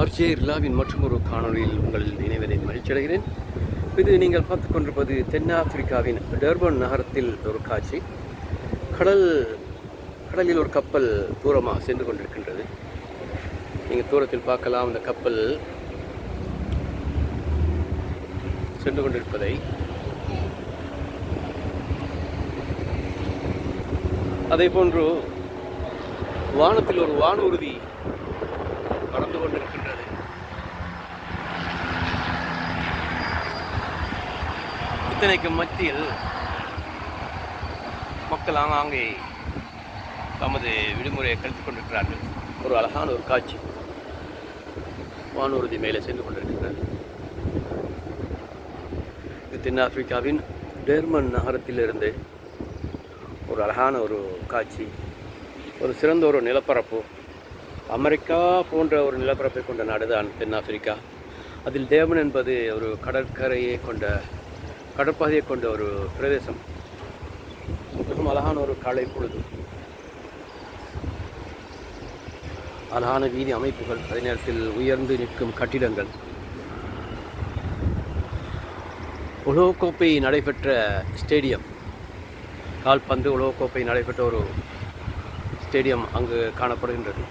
RJ இர்லாவின் மற்றும் ஒரு காணொலியில் உங்கள் நினைவதை மகிழ்ச்சியடைகிறேன். இது நீங்கள் பார்த்து கொண்டிருப்பது தென்னாப்பிரிக்காவின் டர்பன் நகரத்தில் ஒரு காட்சி. கடல் கடலில் ஒரு கப்பல் தூரமாக சென்று கொண்டிருக்கின்றது. நீங்கள் தூரத்தில் பார்க்கலாம் அந்த கப்பல் சென்று கொண்டிருப்பதை. அதே போன்று வானத்தில் ஒரு வானூர்தி பறந்து கொண்டிருக்கின்றது. இத்தனைக்கு மத்தியில் மக்கள் ஆங்காங்கே தமது விடுமுறையை கழித்துக் கொண்டிருக்கிறார்கள். ஒரு அழகான ஒரு காட்சி. வானூர்தி மேலே சென்று கொண்டிருக்கின்றது இது தென்னாப்பிரிக்காவின் டேர்மன் நகரத்திலிருந்து ஒரு அழகான ஒரு காட்சி. ஒரு சிறந்த ஒரு நிலப்பரப்பு. அமெரிக்கா போன்ற ஒரு நிலப்பரப்பை கொண்ட நாடுதான் தென்னாப்பிரிக்கா. அதில் தேவன் என்பது ஒரு கடற்கரையை கொண்ட கடற்பாதையை கொண்ட ஒரு பிரதேசம். மிகவும் அழகான ஒரு காலை பொழுது. அழகான வீதி அமைப்புகள் அதே நேரத்தில் உயர்ந்து நிற்கும் கட்டிடங்கள். உலகக்கோப்பை நடைபெற்ற ஸ்டேடியம். கால்பந்து உலகக்கோப்பை நடைபெற்ற ஒரு ஸ்டேடியம் அங்கு காணப்படுகின்றது.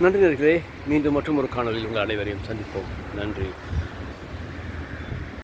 நன்றி நேர்களே மீண்டும் மற்றும் ஒரு காணொலியில் உங்கள் அனைவரையும் சந்திப்போம். நன்றி.